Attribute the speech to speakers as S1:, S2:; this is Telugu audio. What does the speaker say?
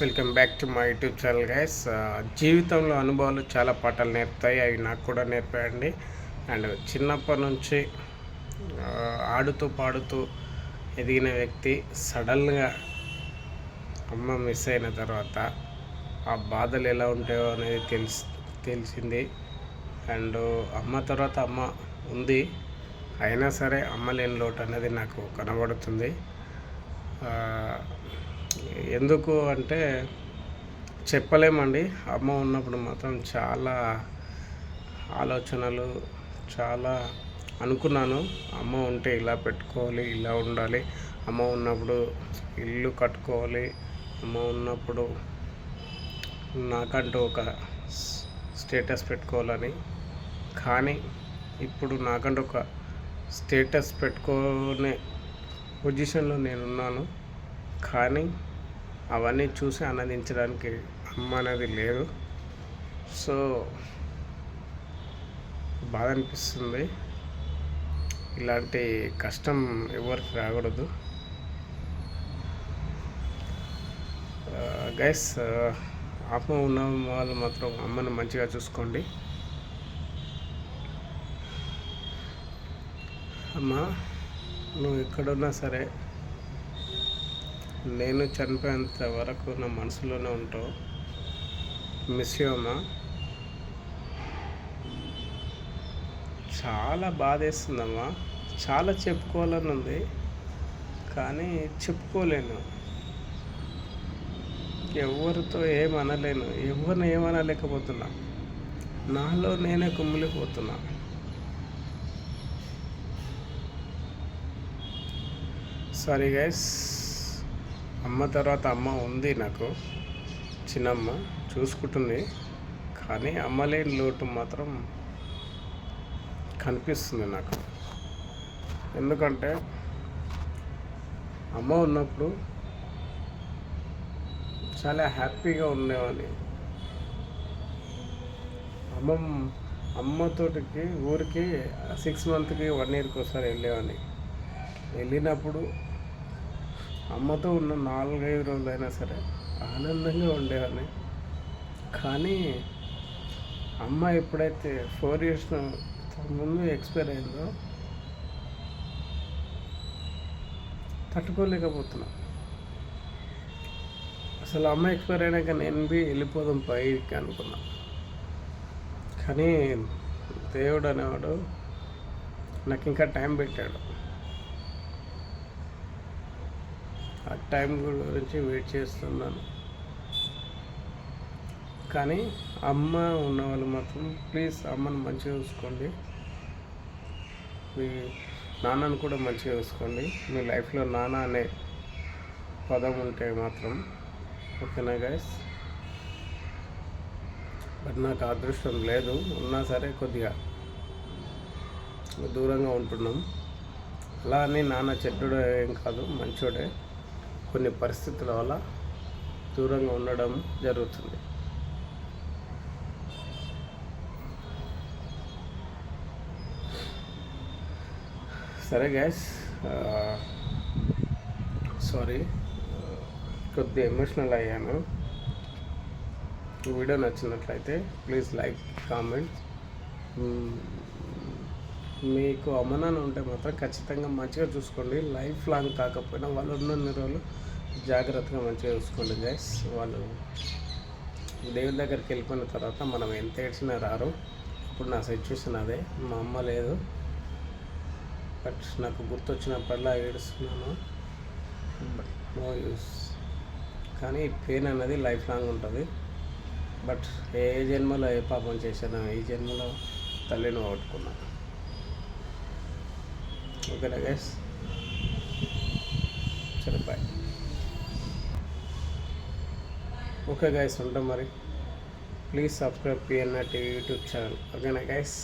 S1: Welcome back to my YouTube channel guys జీవితంలో అనుభవాలు చాలా పాఠాలు నేర్పుతాయి. అవి నాకు కూడా నేర్పాయండి. అండ్ చిన్నప్పటి నుంచి ఆడుతూ పాడుతూ ఎదిగిన వ్యక్తి సడన్గా అమ్మ మిస్ అయిన తర్వాత ఆ బాధలు ఎలా ఉంటాయో అనేది తెలిసి తెలిసింది. అండ్ అమ్మ తర్వాత అమ్మ ఉంది. అయినా సరే అమ్మ లేని లోటు అనేది నాకు కనబడుతుంది. ఎందుకు అంటే చెప్పలేమండి. అమ్మ ఉన్నప్పుడు మాత్రం చాలా ఆలోచనలు చాలా అనుకున్నాను. అమ్మ ఉంటే ఇలా పెట్టుకోవాలి ఇలా ఉండాలి. అమ్మ ఉన్నప్పుడు ఇల్లు కట్టుకోవాలి. అమ్మ ఉన్నప్పుడు నాకంటూ ఒక స్టేటస్ పెట్టుకోవాలని. కానీ ఇప్పుడు నాకంటూ ఒక స్టేటస్ పెట్టుకునే పొజిషన్లో నేనున్నాను. కానీ అవన్నీ చూసి ఆనందించడానికి అమ్మ అనేది లేదు. సో బాధ అనిపిస్తుంది. ఇలాంటి కష్టం ఎవరికి రాకూడదు. గైస్ అమ్మ ఉన్న వాళ్ళు మాత్రం అమ్మని మంచిగా చూసుకోండి. అమ్మ నువ్వు ఎక్కడున్నా సరే నేను చనిపోయేంత వరకు నా మనసులోనే ఉంటావు. మిస్యోమా చాలా బాధేస్తుందమ్మా. చాలా చెప్పుకోవాలని ఉంది. కానీ చెప్పుకోలేను. ఎవరితో ఏమనలేను. ఎవరిని ఏమనలేకపోతున్నా. నాలో నేనే కుమ్మిలిపోతున్నా సారీ గైస్ అమ్మ తర్వాత అమ్మ ఉంది నాకు. చిన్నమ్మ చూసుకుంటుంది. కానీ అమ్మ లేని లోటు మాత్రం కనిపిస్తుంది నాకు. ఎందుకంటే అమ్మ ఉన్నప్పుడు చాలా హ్యాపీగా ఉండేవాడిని. అమ్మ అమ్మతోటికి ఊరికి సిక్స్ మంత్కి వన్ ఇయర్కి ఒకసారి వెళ్ళేవాడిని. వెళ్ళినప్పుడు అమ్మతో ఉన్న నాలుగైదు రోజులైనా సరే ఆనందంగా ఉండేవాడిని. కానీ అమ్మ ఎప్పుడైతే ఫోర్ ఇయర్స్ ముందు ఎక్స్పైర్ అయిందో తట్టుకోలేకపోతున్నా. అసలు అమ్మ ఎక్స్పైర్ అయినాక నేను బి వెళ్ళిపోదాం పైకి అనుకున్నా. కానీ దేవుడు అనేవాడు నాకు ఇంకా టైం పెట్టాడు. ఆ టైం గురించి వెయిట్ చేస్తున్నాను. కానీ అమ్మ ఉన్న వాళ్ళు మాత్రం ప్లీజ్ అమ్మని మంచిగా చూసుకోండి. మీ నాన్నను కూడా మంచిగా చూసుకోండి. మీ లైఫ్లో నాన్న అనే పదం ఉంటే మాత్రం ఓకేనా గైస్ బట్ నాకు అదృష్టం లేదు. ఉన్నా సరే కొద్దిగా దూరంగా ఉంటున్నాం. అలా అని నాన్న చెడ్డుడు ఏం కాదు మంచోడే. కొన్ని పరిస్థితుల వల్ల దూరంగా ఉండడం జరుగుతుంది. సరే గ్యాస్ సారీ కొద్దిగా ఎమోషనల్ అయ్యాను. ఈ వీడియో నచ్చినట్లయితే ప్లీజ్ లైక్ కామెంట్ మీకు అమ్మనాన్న ఉంటే మాత్రం ఖచ్చితంగా మంచిగా చూసుకోండి. లైఫ్ లాంగ్ కాకపోయినా వాళ్ళు ఉన్న రోజులు జాగ్రత్తగా మంచిగా చూసుకోండి గైస్. వాళ్ళు దేవుని దగ్గరికి వెళ్ళిపోయిన తర్వాత మనం ఎంత ఏడ్చినా రారు. ఇప్పుడు నా సిచ్యువేషన్ అదే. మా అమ్మ లేదు. బట్ నాకు గుర్తొచ్చినప్పుడల్లా ఏడుస్తున్నాను. But no use. కానీ పెయిన్ అనేది లైఫ్ లాంగ్ ఉంటుంది. బట్ ఏ జన్మలో ఏ పాపం చేశానో ఈ జన్మలో తల్లిని పట్టుకున్నాను ఓకేనా గైస్ సరే బాయ్ ఓకే గైస్ ఉంటాం మరి please subscribe PNR TV YouTube channel ఓకేనా గైస్